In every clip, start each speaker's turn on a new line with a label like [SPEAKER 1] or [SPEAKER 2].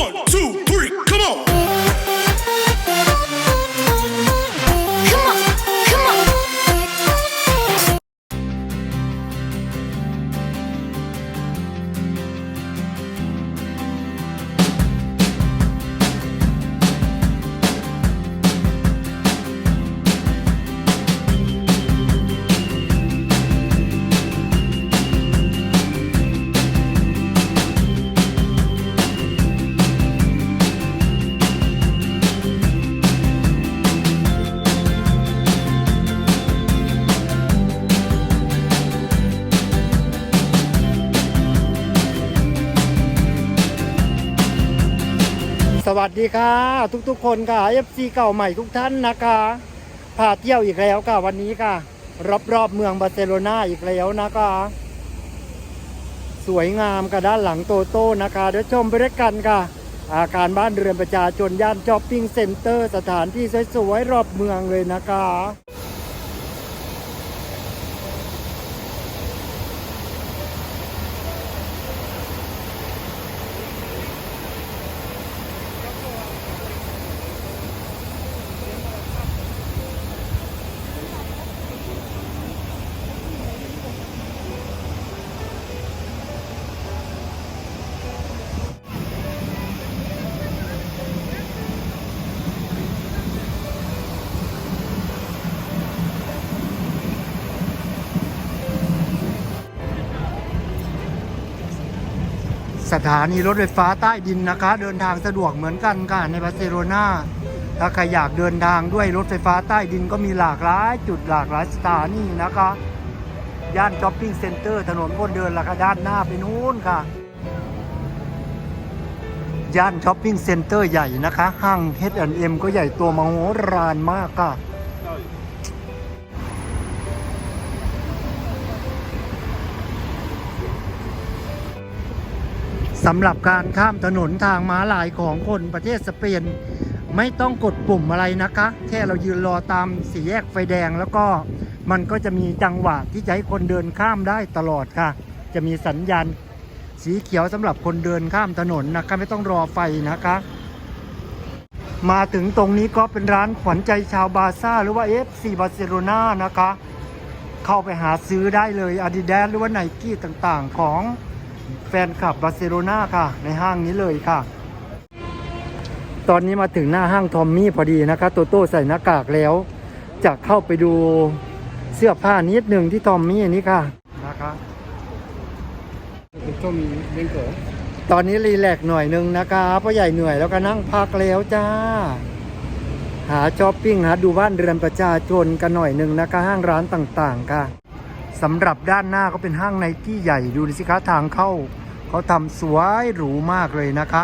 [SPEAKER 1] One, two,
[SPEAKER 2] วัสดีค่ะ ทุกๆ คนค่ะ FC เก่าใหม่ทุกท่านนะคะพาเที่ยวอีกแล้วค่ะวันนี้ค่ะ รอบๆเมืองบาร์เซโลนาอีกแล้วนะคะ สวยงามค่ะด้านหลังโตโต้นะคะเดี๋ยวชมไปด้วยกันค่ะ อาคารบ้านเรือนประชาชนย่านช้อปปิ้งเซ็นเตอร์ สถานที่สวยๆรอบเมืองเลยนะคะ สถานีรถไฟฟ้าใต้ดินนะคะ เดินทางสะดวกเหมือนกันค่ะในบาร์เซโลนาถ้าใครอยากเดินทางด้วยรถไฟฟ้าใต้ดินก็มีหลากหลายจุดหลากหลายสถานีนะคะ ย่านช้อปปิ้งเซ็นเตอร์ถนนคนเดินแล้วก็ด้านหน้าไปนู้นค่ะ ย่านช้อปปิ้งเซ็นเตอร์ใหญ่นะคะ ห้าง H&M ก็ใหญ่ตัวมโหฬารมากค่ะ สำหรับการข้ามถนนทางม้าลายของคนประเทศสเปนไม่ต้องกดปุ่มอะไรนะคะ แค่เรายืนรอตามสี่แยกไฟแดงแล้วก็มันก็จะมีจังหวะที่จะให้คนเดินข้ามได้ตลอดค่ะ จะมีสัญญาณสีเขียวสำหรับคนเดินข้ามถนนนะคะไม่ต้องรอไฟนะคะ มาถึงตรงนี้ก็เป็นร้านขวัญใจชาวบาร์ซ่าหรือว่า FC บาร์เซโลนานะคะ เข้าไปหาซื้อได้เลยอาดิดาสหรือว่าไนกี้ต่างๆของ แฟนคลับบาร์เซโลนาค่ะ ในห้างนี้เลยค่ะ ตอนนี้มาถึงหน้าห้างทอมมี่พอดีนะคะ โตโต้ใส่หน้ากากแล้ว จะเข้าไปดูเสื้อผ้านิดหนึ่งที่ทอมมี่นี้ค่ะนะคะ
[SPEAKER 3] Tommy Benko.
[SPEAKER 2] ตอนนี้รีแลกซ์หน่อยหนึงนะคะเพราะใหญ่เหนื่อยแล้วก็นั่งพักแล้วจ้า หาช้อปปิ้งหาดูบ้านเรือนประชาชนกันหน่อยหนึ่งนะคะ ห้างร้านต่างๆค่ะสำหรับด้านหน้าก็เป็นห้างไนกี้ใหญ่ดูสิคะทางเข้า เขาทำสวยหรูมากเลยนะคะ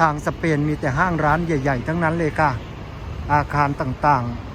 [SPEAKER 2] ทางสเปนมีแต่ห้างร้านใหญ่ ๆ ทั้งนั้นเลยค่ะ อาคารต่างๆ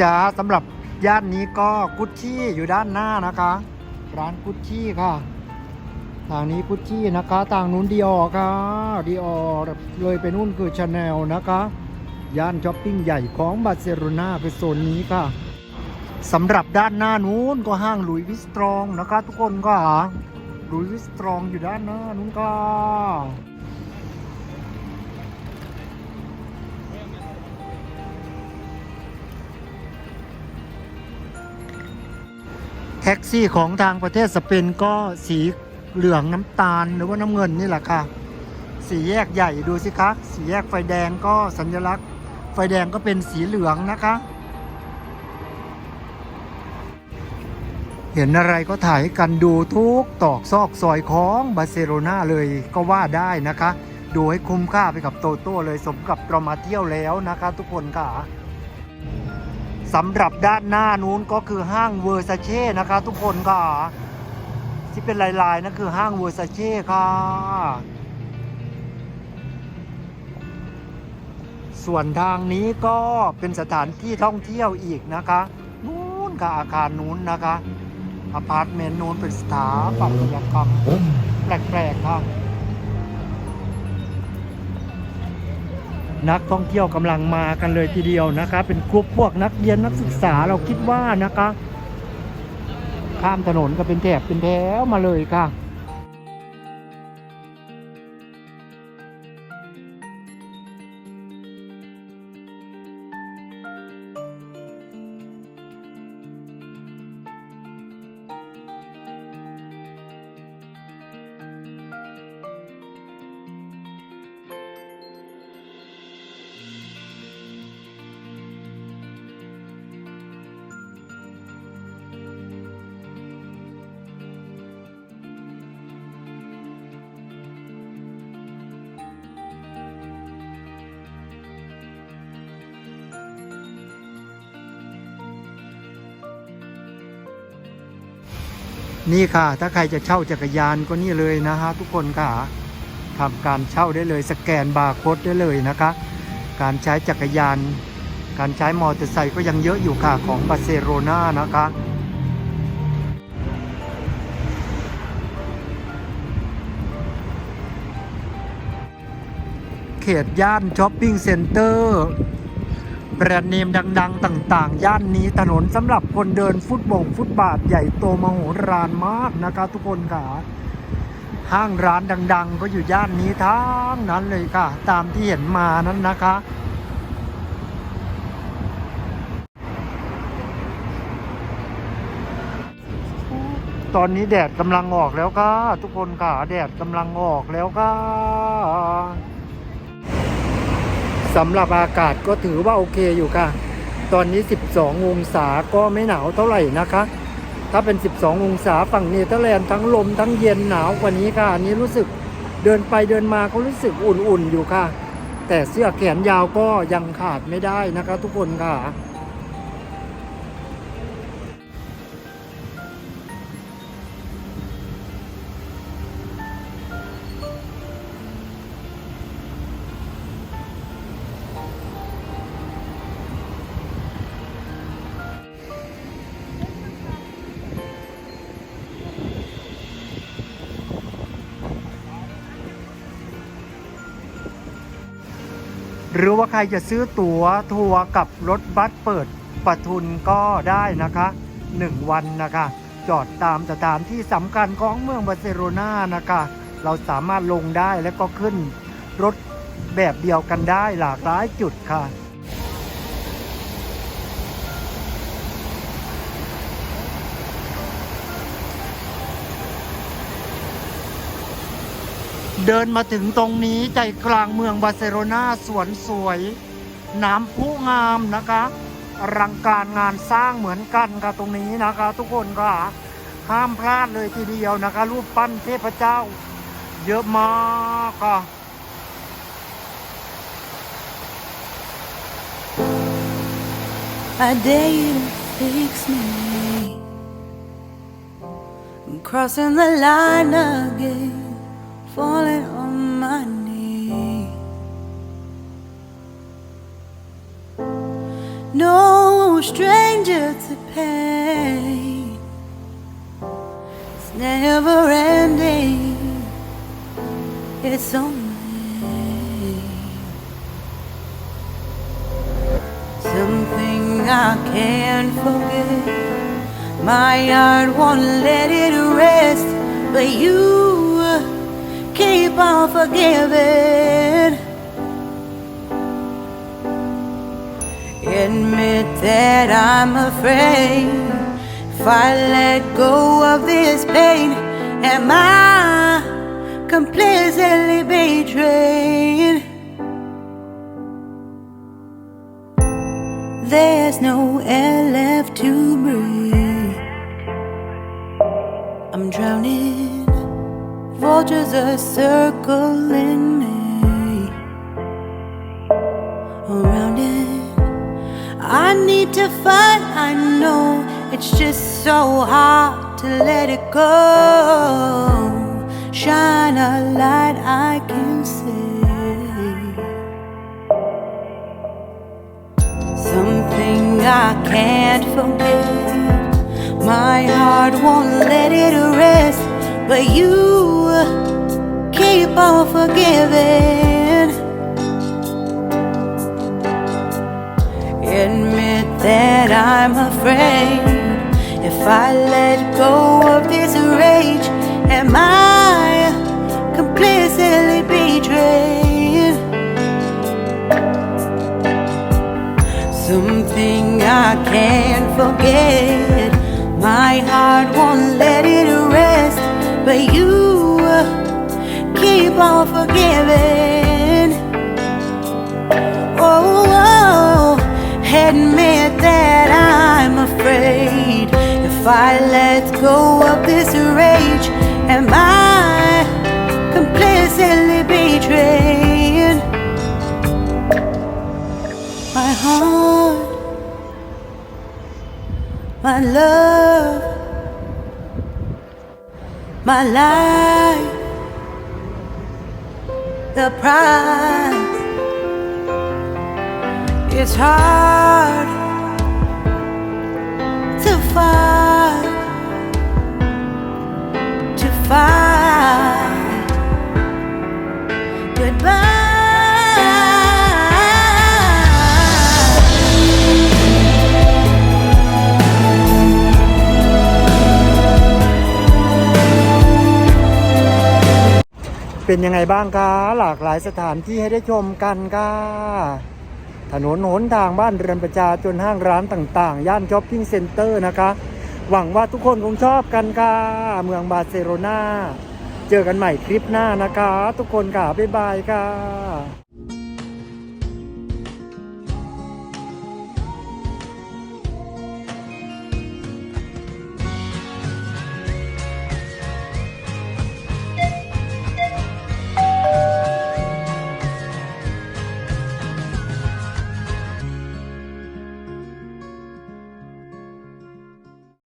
[SPEAKER 2] จ้าสำหรับย่านนี้ก็กุชชี่อยู่ด้านหน้านะคะ ร้านกุชชี่ค่ะทางนี้กุชชี่นะคะทางนู้นดีออค่ะดีออเลยไปนู่นคือชาแนลนะคะย่านช้อปปิ้งใหญ่ของบาร์เซโลนาคือโซนนี้ค่ะสำหรับด้านหน้านู้นก็ห้างหลุยวิสตรองนะคะ ทุกคนก็หลุยวิสตรองอยู่ด้านหน้านู้นก็ แท็กซี่ของทางประเทศสเปนก็สีเหลืองน้ำตาลหรือว่าน้ำเงินนี่แหละค่ะ สีแยกใหญ่ดูสิคะสีแยกไฟแดงก็สัญลักษณ์ ไฟแดงก็เป็นสีเหลืองนะคะ เห็นอะไรก็ถ่ายให้กันดูทุกตอกซอกซอยของบาร์เซโลนาเลยก็ว่าได้นะคะ ดูให้คุ้มค่าไปกับโตโต้เลยสมกับเรามาเที่ยวแล้วนะคะ ทุกคนค่ะ สำหรับด้านหน้านู้นก็คือห้างเวอร์ซาเช่นะคะทุกคนค่ะ ที่เป็นลายๆนั่นคือห้างเวอร์ซาเช่ค่ะ ส่วนทางนี้ก็เป็นสถานที่ท่องเที่ยวอีกนะคะ นู้นค่ะอาคารนู้นนะคะอพาร์ตเมนต์นู้นเป็นสถาปัตยกรรมแปลกๆค่ะ นักท่องเที่ยวกำลังมากันเลยทีเดียวนะคะ เป็นกลุ่มพวกนักเรียนนักศึกษาเราคิดว่านะคะ ข้ามถนนก็เป็นแถบเป็นแถวมาเลยค่ะ นี่ค่ะ ถ้าใครจะเช่าจักรยานก็นี่เลยนะฮะทุกคนค่ะทำการเช่าได้เลยสแกนบาร์โค้ดได้เลยนะคะ การใช้จักรยาน การใช้มอเตอร์ไซค์ก็ยังเยอะอยู่ค่ะของบาร์เซโลนานะคะเขตย่านช้อปปิ้งเซ็นเตอร์ แบรนด์เนมดัง ๆ ต่าง ๆ ย่านนี้ถนนสำหรับคนเดินฟุตบงฟุตบาทใหญ่โตมโหฬารมากนะคะทุกคนค่ะ ห้างร้านดัง ๆ ก็อยู่ย่านนี้ทั้งนั้นเลยค่ะ ตามที่เห็นมานั้นนะคะตอนนี้แดดกำลังออกแล้วค่ะทุกคนค่ะแดดกำลังออกแล้วค่ะ สำหรับอากาศก็ถือว่าโอเคอยู่ค่ะ ตอนนี้ 12 องศาก็ไม่หนาวเท่าไหร่นะคะ ถ้าเป็น 12 องศาฝั่งเนเธอร์แลนด์ทั้งลมทั้งเย็นหนาวกว่านี้ค่ะ อันนี้รู้สึกเดินไปเดินมาก็รู้สึกอุ่นๆอยู่ค่ะ แต่เสื้อแขนยาวก็ยังขาดไม่ได้นะคะ ทุกคนค่ะ หรือว่าใครจะซื้อตั๋วทัวร์กับรถบัสเปิดประทุนก็ได้นะคะ 1 วันนะคะ จอดตามสถานที่สำคัญของเมืองบาร์เซโลนานะคะ เราสามารถลงได้และก็ขึ้นรถแบบเดียวกันได้หลากหลายจุดค่ะ เดินมาถึงตรงนี้ใจกลางเมืองบาร์เซโลนาสวนสวย น้ำพุงามนะคะอลังการงานสร้างเหมือนกันค่ะตรงนี้นะคะ ทุกคนค่ะห้ามพลาดเลยทีเดียวนะคะ รูปปั้นเทพเจ้า เยอะมากค่ะ
[SPEAKER 3] I dare you fix me. I'm crossing the line again, falling on my knees. No stranger to pain. It's never ending. It's only Something I can't forget. My heart won't let it rest, but you keep on forgiving. Admit that I'm afraid if I let go of this pain, am I completely betrayed? There's no air left to breathe. I'm drowning. Vultures are circling me. Around it, I need to fight. I know it's just so hard to let it go. Shine a light I can see. Something I can't forget. My heart won't let it rest, but you keep on forgiving. Admit that I'm afraid if I let go of this rage, am I completely betrayed? Something I can't forget. My heart won't let it rest, but you on forgiving. Oh, oh, admit that I'm afraid. If I let go of this rage, am I completely betrayed? My heart, my love, my life, the price. It's hard to fight, to fight. Goodbye.
[SPEAKER 2] เป็นยังไงบ้างคะหลากหลายสถานที่ให้ได้ชมกันค่ะถนนหนทางบ้านเรือนประชาจนห้างร้านต่างๆ ย่านช้อปปิ้งเซ็นเตอร์นะคะ หวังว่าทุกคนคงชอบกันค่ะ เมืองบาร์เซโลนาเจอกันใหม่คลิปหน้านะคะ ทุกคนค่ะ บ๊ายบายค่ะ